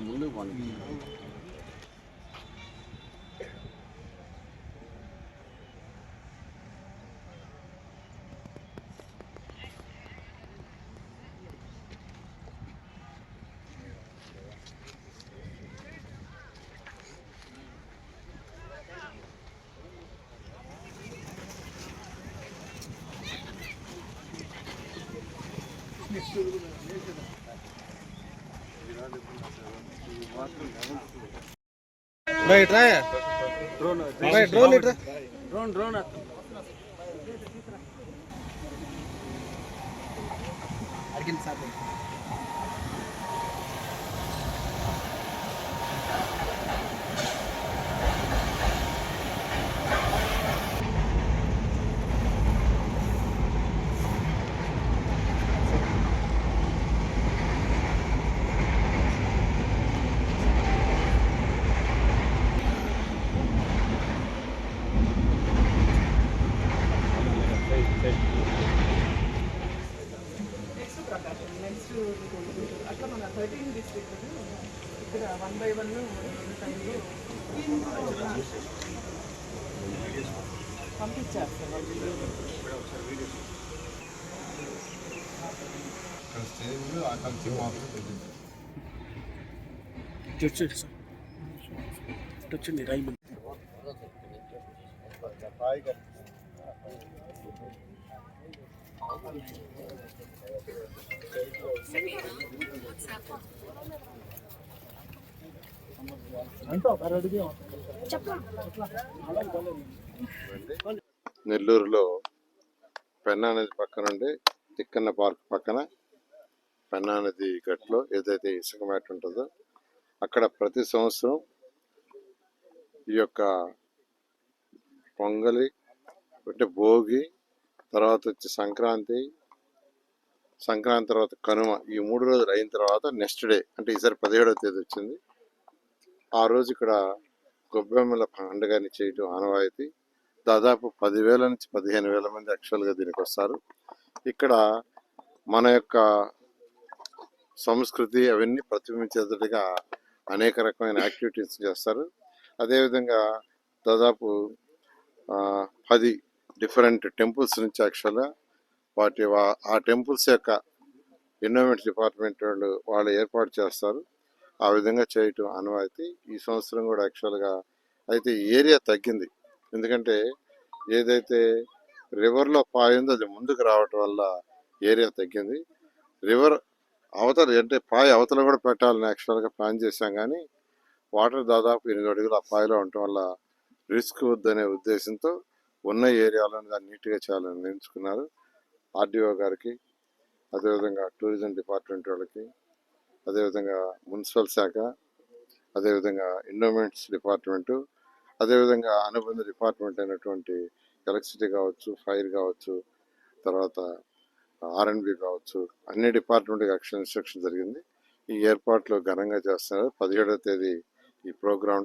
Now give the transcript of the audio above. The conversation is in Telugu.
ముందు రైట్ రా రైట్ డ్రోన్ ఇట్రా డ్రోన్ డ్రోన్ అడిగింది సార్ అట్లా మన థర్టీన్ డిస్ట్రిక్ట్ ఇక్కడ వన్ బై వన్ టైంలో పంపించేస్తాను వచ్చండి సార్ వచ్చండి రైలు నెల్లూరులో పెన్నా నది పక్కన ఉండి తిక్కన్న పార్క్ పక్కన పెన్నా నది గట్లో ఏదైతే ఇసుక మ్యాట్ ఉంటుందో అక్కడ ప్రతి సంవత్సరం ఈ యొక్క పొంగలి అంటే భోగి తర్వాత వచ్చి సంక్రాంతి సంక్రాంతి తర్వాత కనుమ ఈ మూడు రోజులు అయిన తర్వాత నెక్స్ట్ డే అంటే ఈసారి పదిహేడవ తేదీ వచ్చింది. ఆ రోజు ఇక్కడ గొబ్బెమ్మల పండుగని చేయడం ఆనవాయితీ. దాదాపు పదివేల నుంచి పదిహేను వేల మంది యాక్చువల్గా దీనికి వస్తారు. ఇక్కడ మన యొక్క సంస్కృతి అవన్నీ ప్రతిబింబించేటట్టుగా అనేక రకమైన యాక్టివిటీస్ చేస్తారు. అదేవిధంగా దాదాపు పది డిఫరెంట్ టెంపుల్స్ నుంచి యాక్చువల్గా వాటి వా- ఆ టెంపుల్స్ యొక్క ఎన్విరాన్మెంట్ డిపార్ట్మెంట్ వాళ్ళు వాళ్ళు ఏర్పాటు చేస్తారు. ఆ విధంగా చేయటం అనువైతే ఈ సంవత్సరం కూడా యాక్చువల్గా అయితే ఏరియా తగ్గింది. ఎందుకంటే ఏదైతే రివర్లో పాయిందో అది ముందుకు రావటం వల్ల ఏరియా తగ్గింది. రివర్ అవతల అంటే పాయ అవతల కూడా పెట్టాలని యాక్చువల్గా ప్లాన్ చేశాం కానీ వాటర్ దాదాపు ఎనిమిది అడుగులు ఆ పాయలో ఉండటం వల్ల రిస్క్ వద్దనే ఉద్దేశంతో ఉన్న ఏరియాలో దాన్ని నీట్గా చేయాలని నిర్ణయించుకున్నారు. ఆర్డీఓ గారికి అదేవిధంగా టూరిజం డిపార్ట్మెంట్ వాళ్ళకి అదేవిధంగా మున్సిపల్ శాఖ అదేవిధంగా ఎండోమెంట్స్ డిపార్ట్మెంటు అదేవిధంగా అనుబంధ డిపార్ట్మెంట్ అయినటువంటి ఎలక్ట్రిసిటీ కావచ్చు ఫైర్ కావచ్చు తర్వాత ఆర్ఎన్బి కావచ్చు అన్ని డిపార్ట్మెంట్కి యాక్షన్ ఇన్స్ట్రక్షన్ జరిగింది. ఈ ఏర్పాట్లు ఘనంగా చేస్తున్నారు. పదిహేడవ తేదీ ఈ ప్రోగ్రాం